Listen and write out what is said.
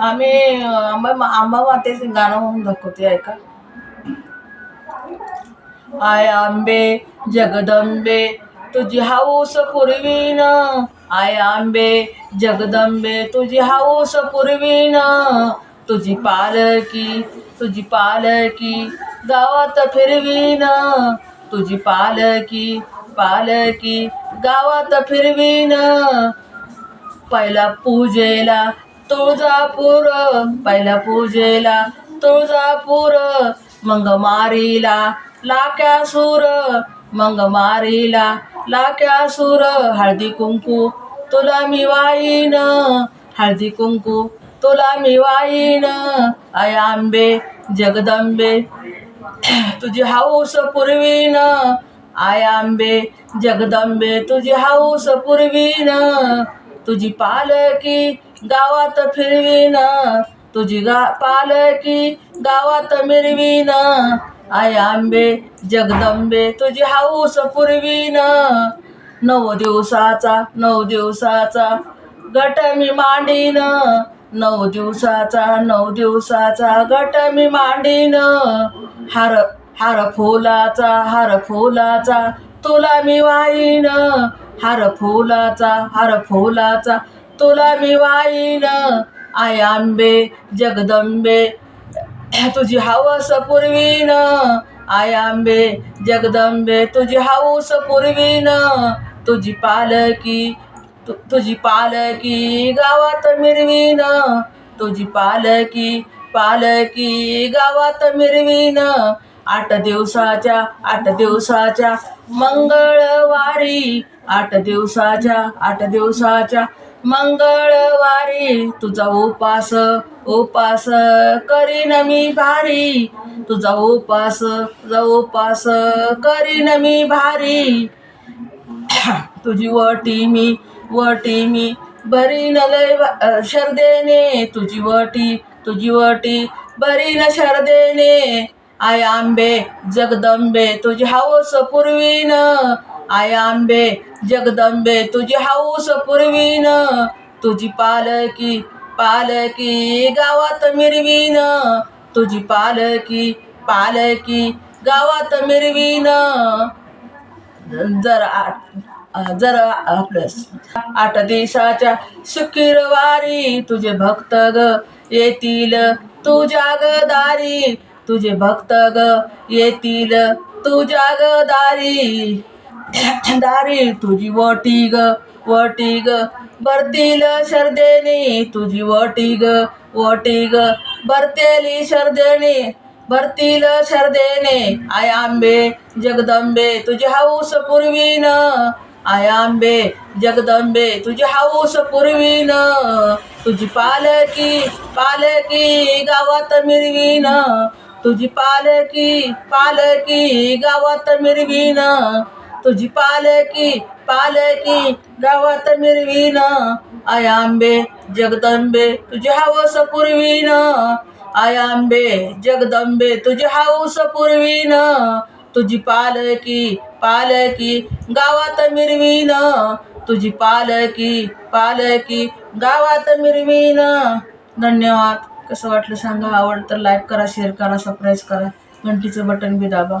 आम्ही आंबा आंबा मातेचे गाणं म्हणून दाखवते ऐका. आय आंबे जगदंबे तुझी हाऊस पुरवीन. आय आंबे जगदंबे तुझी हाऊस पुरवीन. तुझी पालकी तुझी पालकी गावात फिरवीन. तुझी पालकी पालकी गावात फिरवीन. पहिला पूजेला तुळजापूर पहिल्या पूजेला तुळजापूर मंग मारीला लाक्या सूर मंग मारीला लाक्या सूर हळदी कुंकू तुला मी वाईन हळदी कुंकू तुला मी वाईन आय आंबे जगदंबे तुझी हाऊस पूर्वीन आय आंबे जगदंबे तुझी हाऊस पूर्वीन तुझी पालकी गावात फिरवीन. तुझी गा पालकी गावात मिरवीन. आय आंबे जगदंबे तुझी हाऊस पुरवीन. नऊ दिवसाचा नऊ दिवसाचा गट मी मांडीन. नऊ दिवसाचा नऊ दिवसाचा गट मी मांडीन. हार हार फुलाचा हार फुलाचा तुला मी वाईन हार फुलाचा हार फुलाचा तुला मी वाईन. आय आंबे जगदंबे तुझी हावस पूर्वीन. आय आंबे जगदंबे तुझी हाऊस पूर्वीन. तुझी पालकी तु तुझी पालकी गावात मिरवीन. तुझी पालकी पालकी गावात मिरवीन. आठ दिवसाच्या आठ दिवसाच्या मंगळवारी आठ दिवसाच्या आठ दिवसाच्या मंगळवारी तुझा उपास उपास करीन मी भारी. तुझा उपास तुझा उपास करीन मी भारी. तुझी वटी मी वटी मी भरीन लय शरदेने. तुझी वटी तुझी वटी भरीन शरदेने. आय आंबे जगदंबे तुझी हाऊस पूर्वीन. आय आंबे जगदंबे तुझी हाऊस पुरवीन. तुझी पालकी पालकी गावात मिरवीन. तुझी पालकी पालकी गावात मिरवीन. जर आठ जर आपलं आठ दिवसाच्या शुक्रवारी तुझे भक्त ग येतील तुझ्या गदारी. तुझे भक्त ग येतील तुझ्या गदारी. दारी तुझी वटी ग वटी ग. भरतील शरदेनी तुझी वटी ग वटी ग. बरतेली शरदेने भरतील शरदेने. आय आंबे जगदंबे तुझे हाऊस पूर्वीन. आय आंबे जगदंबे तुझे हाऊस पूर्वीन. तुझी पालकी पालकी गावात मिरवीन. तुझी पालकी पालकी गावात मिरवीन. तुझी पालकी पालकी गावात मिरवीन. आयांबे जगदंबे तुझी हावस पुरवीन. आयांबे जगदंबे तुझी हाऊस पुरवीन. तुझी पालकी पालकी गावात मिरवीन. तुझी पालकी पालकी गावात मिरवीन. धन्यवाद. कसं वाटलं सांगा? आवडतं लाईक करा शेअर करा सबस्क्राईब करा. घंटीचं बटन बी दाबा.